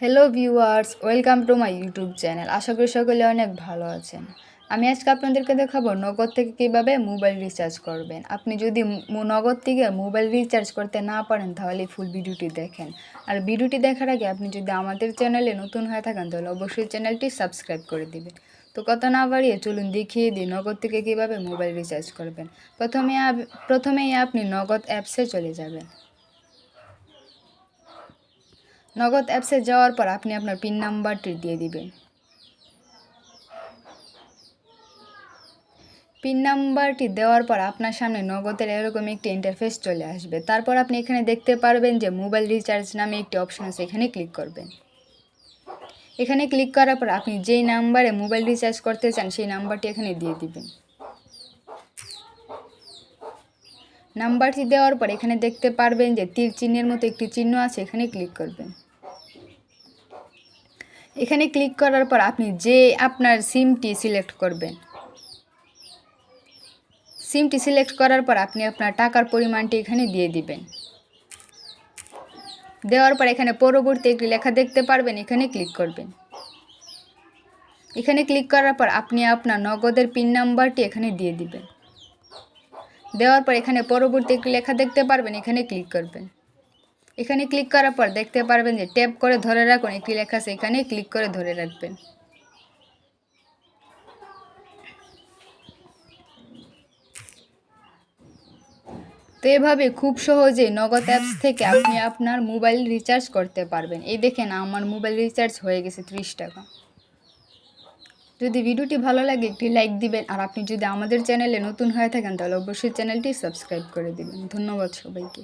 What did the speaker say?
Hello viewers welcome to my YouTube channel আশা করি সকলে অনেক ভালো আছেন। আমি আজকে আপনাদেরকে দেখাবো নগদ থেকে কীভাবে মোবাইল রিচার্জ করবেন। আপনি যদি নগদ থেকে মোবাইল রিচার্জ করতে না পারেন, তাহলে ফুল ভিডিওটি দেখেন। আর ভিডিওটি দেখার আগে আপনি যদি আমাদের চ্যানেলে নতুন হয়ে থাকেন, তাহলে অবশ্যই চ্যানেলটি সাবস্ক্রাইব করে দিবেন। তো কথা না বাড়িয়ে চলুন দেখিয়ে দিই নগদ থেকে কীভাবে মোবাইল রিচার্জ করবেন। প্রথমে প্রথমেই আপনি নগদ অ্যাপসে চলে যাবেন। নগদ অ্যাপসে যাওয়ার পর আপনি আপনার পিন নাম্বারটি দিয়ে দিবেন। পিন নাম্বারটি দেওয়ার পর আপনার সামনে নগদের এরকম একটি ইন্টারফেস চলে আসবে। তারপর আপনি এখানে দেখতে পারবেন যে মোবাইল রিচার্জ নামে একটি অপশন আছে, এখানে ক্লিক করবেন। এখানে ক্লিক করার পর আপনি যেই নাম্বারে মোবাইল রিচার্জ করতে চান, সেই নাম্বারটি এখানে দিয়ে দিবেন। নাম্বারটি দেওয়ার পর এখানে দেখতে পারবেন যে তীর চিহ্নের মতো একটি চিহ্ন আছে, এখানে ক্লিক করবেন। এখানে ক্লিক করার পর আপনি যে আপনার সিমটি সিলেক্ট করবেন। সিমটি সিলেক্ট করার পর আপনি আপনার টাকার পরিমাণটি এখানে দিয়ে দিবেন। দেওয়ার পর এখানে পরবর্তী একটি লেখা দেখতে পারবেন, এখানে ক্লিক করবেন। এখানে ক্লিক করার পর আপনি আপনার নগদের পিন নাম্বারটি এখানে দিয়ে দিবেন। দেওয়ার পর এখানে পরবর্তী একটি লেখা দেখতে পারবেন, এখানে ক্লিক করবেন। এখানে ক্লিক করার পর দেখতে পারবেন যে ট্যাপ করে ধরে রাখুন, একটি লেখা আছে এখানে ক্লিক করে ধরে রাখবেন। তো এভাবে খুব সহজেই নগদ অ্যাপস থেকে আপনি আপনার মোবাইল রিচার্জ করতে পারবেন। এই দেখেন আমার মোবাইল রিচার্জ হয়ে গেছে ত্রিশ টাকা। যদি ভিডিওটি ভালো লাগে, একটি লাইক দিবেন। আর আপনি যদি আমাদের চ্যানেলে নতুন হয়ে থাকেন, তাহলে অবশ্যই চ্যানেলটি সাবস্ক্রাইব করে দিবেন। ধন্যবাদ সবাইকে।